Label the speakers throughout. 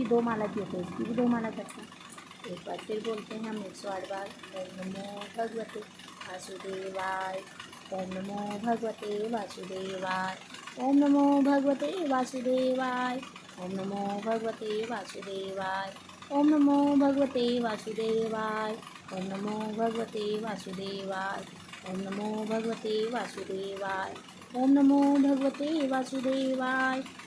Speaker 1: इसकी दो माला की होती है, इसकी भी दो माला करते हैं। एक बार फिर बोलते हैं हम, एक सौ आठ बार नमो भगवते वासुदेवाय, ओम नमो भगवते वासुदेवाय, ओम नमो भगवते वासुदेवाय, ओम नमो भगवते वासुदेवाय, ओम नमो भगवते वासुदेवाय, ओम नमो भगवते वासुदेवाय, ओम नमो भगवते वासुदेवाय, ओम नमो भगवते वासुदेवाय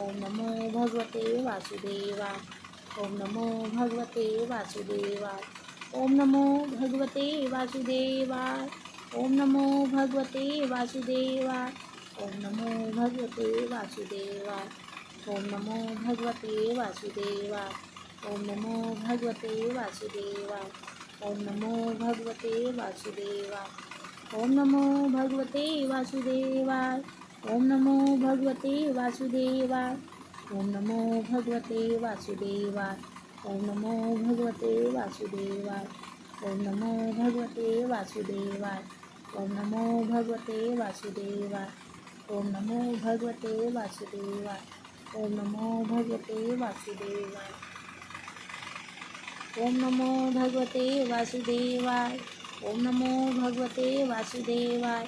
Speaker 1: ओम नमो भगवते वासुदेवाय ओम नमो भगवते वासुदेवाय ओम नमो भगवते वासुदेवाय ओम नमो भगवते वासुदेवाय ओम नमो भगवते वासुदेवाय ओम नमो भगवते वासुदेवाय ओम नमो भगवते वासुदेवाय ओम नमो भगवते वासुदेवाय ओम नमो भगवते वासुदेवाय ओम नमो भगवते वासुदेवाय। ओम नमो भगवते वासुदेवाय। ओम नमो भगवते वासुदेवाय। ओम नमो भगवते वासुदेवाय। ओम नमो भगवते वासुदेवाय। ओम नमो भगवते वासुदेवाय। ओम नमो भगवते वासुदेवाय। ओम नमो भगवते वासुदेवाय। ओम नमो भगवते वासुदेवाय।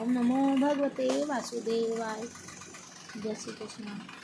Speaker 1: ઓમ નમો ભગવતે વાસુદેવાય. જય શ્રી કૃષ્ણ.